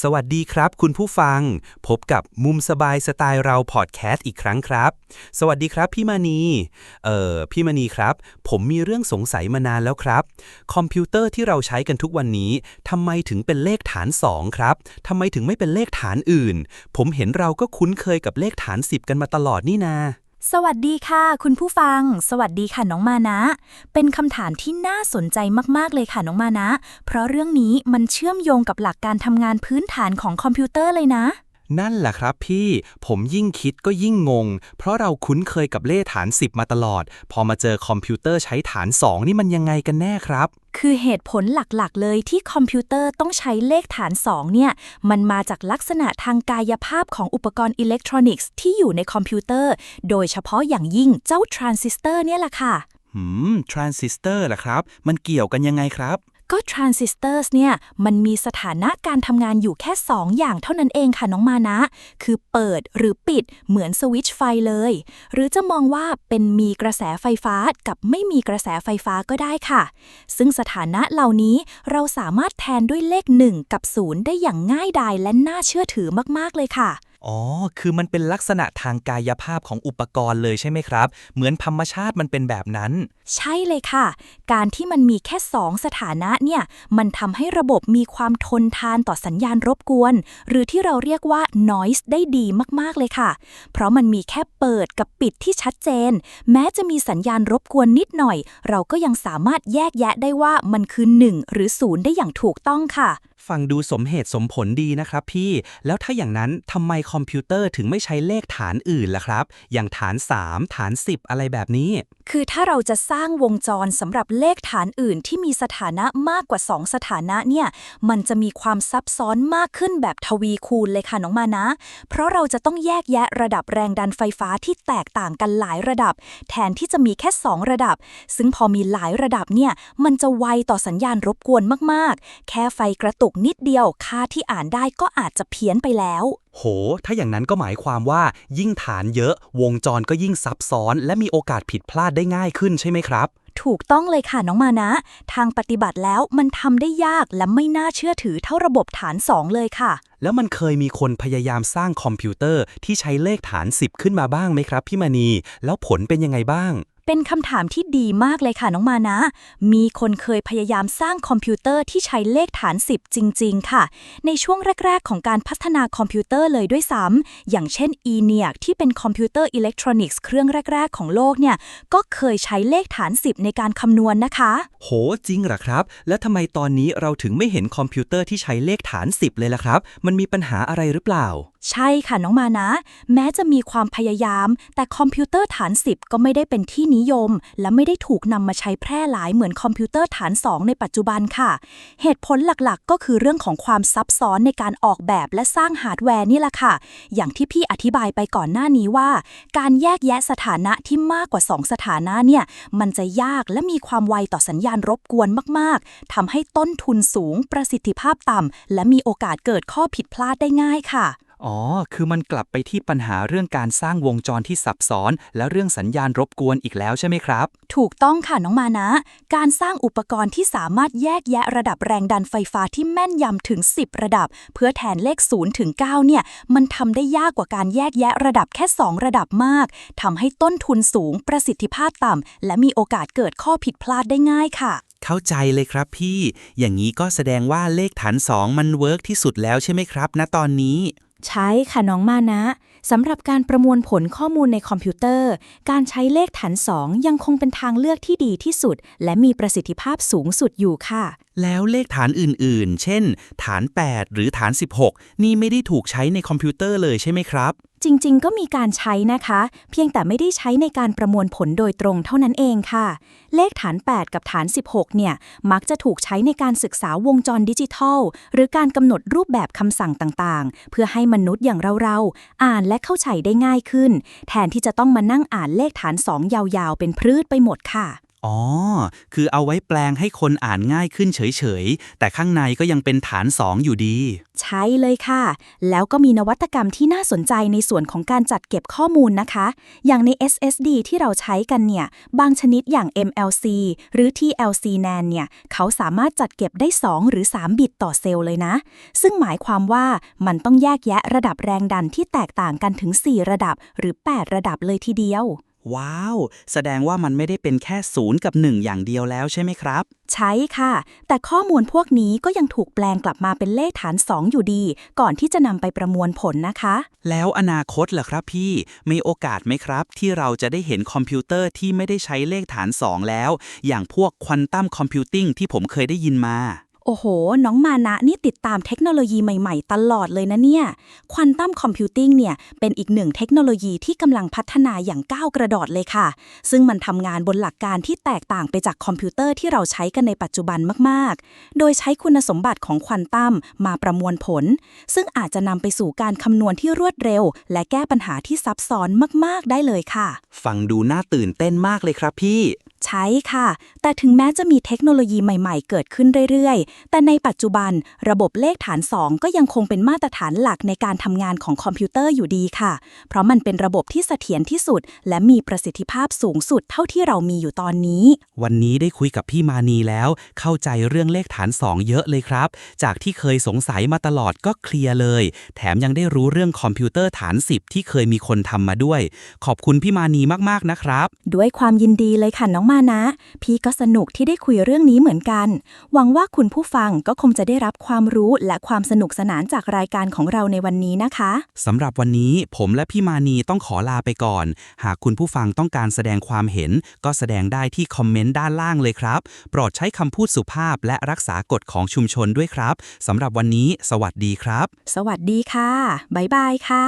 สวัสดีครับคุณผู้ฟัง พบกับมุมสบายสไตล์เราพอดแคสต์อีกครั้งครับ สวัสดีครับพี่มณีเอ่อพี่มณีครับ ผมมีเรื่องสงสัยมานานแล้วครับ คอมพิวเตอร์ที่เราใช้กันทุกวันนี้ทำไมถึงเป็นเลขฐาน 2 ครับทำไมถึงไม่เป็นเลขฐานอื่น ผมเห็นเราก็คุ้นเคยกับเลขฐาน 10 กันมาตลอดนี่นา สวัสดีค่ะ คุณผู้ฟัง สวัสดีค่ะน้องมานะ เป็นคำถามที่น่าสนใจมาก ๆ เลยค่ะน้องมานะ เพราะเรื่องนี้มันเชื่อมโยงกับหลักการทำงานพื้นฐานของคอมพิวเตอร์เลยนะ นั่นแหละครับพี่ ผมยิ่งคิดก็ยิ่งงง เพราะเราคุ้นเคยกับเลขฐาน 10 มาตลอด พอมาเจอคอมพิวเตอร์ใช้ฐาน 2 นี่มันยังไงกันแน่ครับ คือเหตุผลหลักๆ เลยที่คอมพิวเตอร์ต้องใช้เลขฐาน 2 เนี่ย มันมาจากลักษณะทางกายภาพของอุปกรณ์อิเล็กทรอนิกส์ที่อยู่ในคอมพิวเตอร์ โดยเฉพาะอย่างยิ่งเจ้าทรานซิสเตอร์เนี่ยแหละค่ะ หืม ทรานซิสเตอร์ล่ะครับ มันเกี่ยวกันยังไงครับ ก็ทรานซิสเตอร์เนี่ยมันมีสถานะการทำงานอยู่แค่ 2 อย่างเท่านั้นเองค่ะน้องมานะ คือเปิดหรือปิดเหมือนสวิตช์ไฟเลย หรือจะมองว่าเป็นมีกระแสไฟฟ้ากับไม่มีกระแสไฟฟ้าก็ได้ค่ะ ซึ่งสถานะเหล่านี้เราสามารถแทนด้วยเลข 1 กับ 0 ได้อย่างง่ายดายและน่าเชื่อถือมาก ๆ เลยค่ะ อ๋อ คือมันเป็นลักษณะทางกายภาพของอุปกรณ์เลยใช่ไหมครับ เหมือนธรรมชาติมันเป็นแบบนั้น ใช่เลยค่ะ การที่มันมีแค่2สถานะเนี่ย มันทำให้ระบบมีความทนทานต่อสัญญาณรบกวน หรือที่เราเรียกว่า noise ได้ดีมากๆเลยค่ะ เพราะมันมีแค่เปิดกับปิดที่ชัดเจน แม้จะมีสัญญาณรบกวนนิดหน่อย เราก็ยังสามารถแยกแยะได้ว่ามันคือ 1 หรือ 0 ได้อย่างถูกต้องค่ะ ฟังดูสมเหตุสมผลดีนะครับพี่ แล้วถ้าอย่างนั้นทำไมคอมพิวเตอร์ถึงไม่ใช้เลขฐานอื่นล่ะครับ อย่างฐาน 3 ฐาน 10 อะไรแบบนี้คือถ้าเราจะสร้างวงจรสำหรับเลขฐานอื่นที่มีสถานะมากกว่า 2 สถานะเนี่ย มันจะมีความซับซ้อนมากขึ้นแบบทวีคูณเลยค่ะน้องมานะ เพราะเราจะต้องแยกแยะระดับแรงดันไฟฟ้าที่แตกต่างกันหลายระดับ แทนที่จะมีแค่ 2 ระดับ ซึ่งพอมีหลายระดับเนี่ย มันจะไวต่อสัญญาณรบกวนมากๆ แค่ไฟกระตุกนิดเดียวค่าที่อ่านได้ก็อาจจะเพี้ยนไปแล้ว โห ถ้าอย่างนั้นก็หมายความว่า ยิ่งฐานเยอะวงจรก็ยิ่งซับซ้อน และมีโอกาสผิดพลาดได้ง่ายขึ้นใช่ไหมครับ ถูกต้องเลยค่ะน้องมานะ ทางปฏิบัติแล้วมันทำได้ยากและไม่น่าเชื่อถือเท่าระบบฐาน 2 เลยค่ะ แล้วมันเคยมีคนพยายามสร้างคอมพิวเตอร์ที่ใช้เลขฐาน 10 ขึ้นมาบ้างไหมครับพี่มณี แล้วผลเป็นยังไงบ้าง เป็นคำถามที่ดีมากเลยค่ะน้องมานะ มีคนเคยพยายามสร้างคอมพิวเตอร์ที่ใช้เลขฐาน 10 จริง ๆ ค่ะ ในช่วงแรก ๆ ของการพัฒนาคอมพิวเตอร์เลยด้วยซ้ำ อย่างเช่น ENIAC ที่เป็นคอมพิวเตอร์อิเล็กทรอนิกส์เครื่องแรก ๆ ของโลกเนี่ย ก็เคยใช้เลขฐาน 10 ในการคำนวณนะคะ โห จริงเหรอครับ แล้วทำไมตอนนี้เราถึงไม่เห็นคอมพิวเตอร์ที่ใช้เลขฐาน 10 เลยล่ะครับ มันมีปัญหาอะไรหรือเปล่า ใช่ค่ะน้องมานะ แม้จะมีความพยายาม แต่คอมพิวเตอร์ฐาน 10 ก็ไม่ได้เป็นที่นิยม และไม่ได้ถูกนำมาใช้แพร่หลายเหมือนคอมพิวเตอร์ฐาน 2 ในปัจจุบันค่ะ เหตุผลหลักๆ ก็คือเรื่องของความซับซ้อนในการออกแบบและสร้างฮาร์ดแวร์นี่แหละค่ะ อย่างที่พี่อธิบายไปก่อนหน้านี้ว่า การแยกแยะสถานะที่มากกว่า 2 สถานะเนี่ยมันจะยากและมีความไวต่อสัญญาณรบกวนมากๆทำให้ต้นทุนสูง ประสิทธิภาพต่ำและมีโอกาสเกิดข้อผิดพลาดได้ง่ายค่ะ อ๋อ คือมันกลับไปที่ปัญหาเรื่องการสร้างวงจรที่ซับซ้อน และเรื่องสัญญาณรบกวนอีกแล้วใช่ไหมครับ ถูกต้องค่ะน้องมานะ การสร้างอุปกรณ์ที่สามารถแยกแยะระดับแรงดันไฟฟ้าที่แม่นยำถึง 10 ระดับ เพื่อแทนเลข0ถึง9เนี่ย มันทำได้ยากกว่าการแยกแยะระดับแค่ 2 ระดับมากทำให้ต้นทุนสูง ประสิทธิภาพต่ำและมีโอกาสเกิดข้อผิดพลาดได้ง่ายค่ะเข้าใจเลยครับพี่ อย่างนี้ก็แสดงว่าเลขฐาน 2 มันเวิร์กที่สุดแล้วใช่ไหมครับณตอนนี้ ใช้ค่ะน้องมานะสำหรับการประมวลผลข้อมูลในคอมพิวเตอร์ การใช้เลขฐาน 2 ยังคงเป็นทางเลือกที่ดีที่สุด และมีประสิทธิภาพสูงสุดอยู่ค่ะแล้วเลขฐานอื่นๆ เช่น ฐาน 8 หรือฐาน 16 นี่ไม่ได้ถูกใช้ในคอมพิวเตอร์เลยใช่ไหมครับ จริงๆ ก็มีการใช้นะคะ เพียงแต่ไม่ได้ใช้ในการประมวลผลโดยตรงเท่านั้นเองค่ะ เลขฐาน 8 กับฐาน 16 เนี่ย มักจะถูกใช้ในการศึกษาวงจรดิจิทัล หรือการกำหนดรูปแบบคำสั่งต่างๆ เพื่อให้มนุษย์อย่างเราๆ อ่านและเข้าใจได้ง่ายขึ้น แทนที่จะต้องมานั่งอ่านเลขฐาน 2 ยาวๆ เป็นพืชไปหมดค่ะ อ๋อ คือเอาไว้แปลงให้คนอ่านง่ายขึ้นเฉยๆ แต่ข้างในก็ยังเป็นฐาน2อยู่ดี ใช่เลยค่ะ แล้วก็มีนวัตกรรมที่น่าสนใจในส่วนของการจัดเก็บข้อมูลนะคะ อย่างใน SSD ที่เราใช้กันเนี่ย บางชนิดอย่าง MLC หรือ TLC NAND เนี่ย เขาสามารถจัดเก็บได้ 2 หรือ 3 บิตต่อเซลล์เลยนะ ซึ่งหมายความว่ามันต้องแยกแยะระดับแรงดันที่แตกต่างกันถึง 4 ระดับหรือ 8 ระดับเลยทีเดียว ว้าว แสดงว่ามันไม่ได้เป็นแค่0กับ 1 อย่างเดียวแล้วใช่ไหมครับ ใช่ค่ะ แต่ข้อมูลพวกนี้ก็ยังถูกแปลงกลับมาเป็นเลขฐาน 2 อยู่ดี ก่อนที่จะนำไปประมวลผลนะคะ แล้วอนาคตล่ะครับพี่ มีโอกาสไหมครับ ที่เราจะได้เห็นคอมพิวเตอร์ที่ไม่ได้ใช้เลขฐาน 2 แล้ว อย่างพวกควอนตัมคอมพิวติ้งที่ผมเคยได้ยินมา โอ้โห น้องมานะนี่ติดตามเทคโนโลยีใหม่ๆ ตลอดเลยนะเนี่ย ควอนตัมคอมพิวติ้งเนี่ย เป็นอีกหนึ่งเทคโนโลยีที่กำลังพัฒนาอย่างก้าวกระโดดเลยค่ะ ซึ่งมันทำงานบนหลักการที่แตกต่างไปจากคอมพิวเตอร์ที่เราใช้กันในปัจจุบันมากๆ โดยใช้คุณสมบัติของควอนตัมมาประมวลผล ซึ่งอาจจะนำไปสู่การคำนวณที่รวดเร็ว และแก้ปัญหาที่ซับซ้อนมากๆ ได้เลยค่ะ ฟังดูน่าตื่นเต้นมากเลยครับพี่ ใช่ค่ะ แต่ถึงแม้จะมีเทคโนโลยีใหม่ๆ เกิดขึ้นเรื่อยๆ แต่ในปัจจุบันระบบเลขฐาน 2 ก็ยังคงเป็นมาตรฐานหลักในการทำงานของคอมพิวเตอร์อยู่ดีค่ะ เพราะมันเป็นระบบที่เสถียรที่สุด และมีประสิทธิภาพสูงสุดเท่าที่เรามีอยู่ตอนนี้ วันนี้ได้คุยกับพี่มานีแล้ว เข้าใจเรื่องเลขฐาน 2 เยอะเลยครับ จากที่เคยสงสัยมาตลอดก็เคลียร์เลย แถมยังได้รู้เรื่องคอมพิวเตอร์ฐาน 10 ที่เคยมีคนทำมาด้วย ขอบคุณพี่มานีมากๆนะครับ ด้วยความยินดีเลยค่ะน้องมานะ พี่ก็สนุกที่ได้คุยเรื่องนี้เหมือนกัน หวังว่าคุณผู้ฟังก็คงจะได้รับความรู้และความสนุกสนานจากรายการของเราในวันนี้นะคะสำหรับวันนี้ผมและพี่มานีต้องขอลาไปก่อน หากคุณผู้ฟังต้องการแสดงความเห็น ก็แสดงได้ที่คอมเมนต์ด้านล่างเลยครับ โปรดใช้คำพูดสุภาพและรักษากฎของชุมชนด้วยครับสำหรับวันนี้ สวัสดีครับ สวัสดีค่ะบ๊ายบายค่ะ